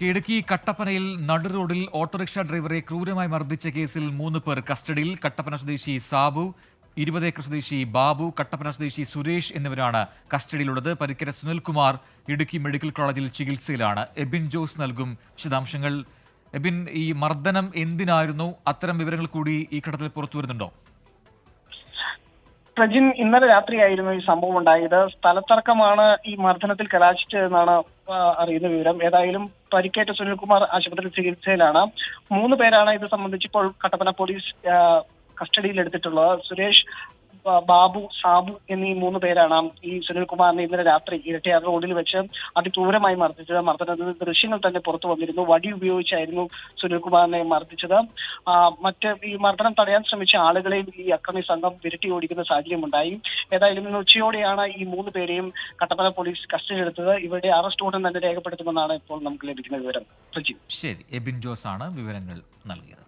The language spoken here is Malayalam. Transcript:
കിഴക്കി കട്ടപ്പനയിൽ നടു റോഡിൽ ഓട്ടോറിക്ഷ ഡ്രൈവറെ ക്രൂരമായി മർദ്ദിച്ച കേസിൽ മൂന്ന് പേർ കസ്റ്റഡിയിൽ. കട്ടപ്പന സ്വദേശി സാബു ഇരുപതേക്കർ സ്വദേശി ബാബു കട്ടപ്പന സ്വദേശി സുരേഷ് എന്നിവരാണ് കസ്റ്റഡിയിലുള്ളത്. പരിക്കര സുനിൽകുമാർ ഇടുക്കി മെഡിക്കൽ കോളേജിൽ ചികിത്സയിലാണ്. എബിൻ ജോസ് നൽകും വിശദാംശങ്ങൾ. എബിൻ ഈ മർദ്ദനം എന്തിനായിരുന്നു? അത്തരം വിവരങ്ങൾ കൂടി ഈ ഘട്ടത്തിൽ പുറത്തു വരുന്നുണ്ടോ? പ്രജിൻ ഇന്നലെ രാത്രിയായിരുന്നു ഈ സംഭവം ഉണ്ടായത്. സ്ഥലത്തർക്കമാണ് ഈ മർദ്ദനത്തിൽ കലാശിച്ചതെന്നാണ് അറിയുന്ന വിവരം. ഏതായാലും പരിക്കേറ്റ സുനിൽകുമാർ ആശുപത്രിയിൽ ചികിത്സയിലാണ്. മൂന്ന് പേരാണ് ഇത് സംബന്ധിച്ച് ഇപ്പോൾ കട്ടപ്പന പോലീസ് കസ്റ്റഡിയിൽ എടുത്തിട്ടുള്ളത് സുരേഷ് ബാബു ഷാബു എന്നീ മൂന്ന് പേരാണ്. ഈ സുനിൽകുമാറിനെ ഇന്നലെ രാത്രി ഇരട്ടിയാർ റോഡിൽ വെച്ച് അതിക്രൂരമായി മർദ്ദിച്ചത്. മർദ്ദനത്തിന് ദൃശ്യങ്ങൾ തന്നെ പുറത്തു വന്നിരുന്നു. വടി ഉപയോഗിച്ചായിരുന്നു സുനിൽകുമാറിനെ മർദ്ദിച്ചത്. മറ്റ് ഈ മർദ്ദനം തടയാൻ ശ്രമിച്ച ആളുകളെയും ഈ അക്രമി സംഘം വിരട്ടി ഓടിക്കുന്ന സാഹചര്യമുണ്ടായി. ഏതായാലും ഇന്ന് ഉച്ചയോടെയാണ് ഈ മൂന്ന് പേരെയും കട്ടപ്പന പോലീസ് കസ്റ്റഡി എടുത്തത് ഇവരുടെ അറസ്റ്റ് ഉടൻ തന്നെ രേഖപ്പെടുത്തുമെന്നാണ് ഇപ്പോൾ നമുക്ക് ലഭിക്കുന്ന വിവരം. ശരി എബിൻ ജോസ് ആണ് വിവരങ്ങൾ നൽകിയത്.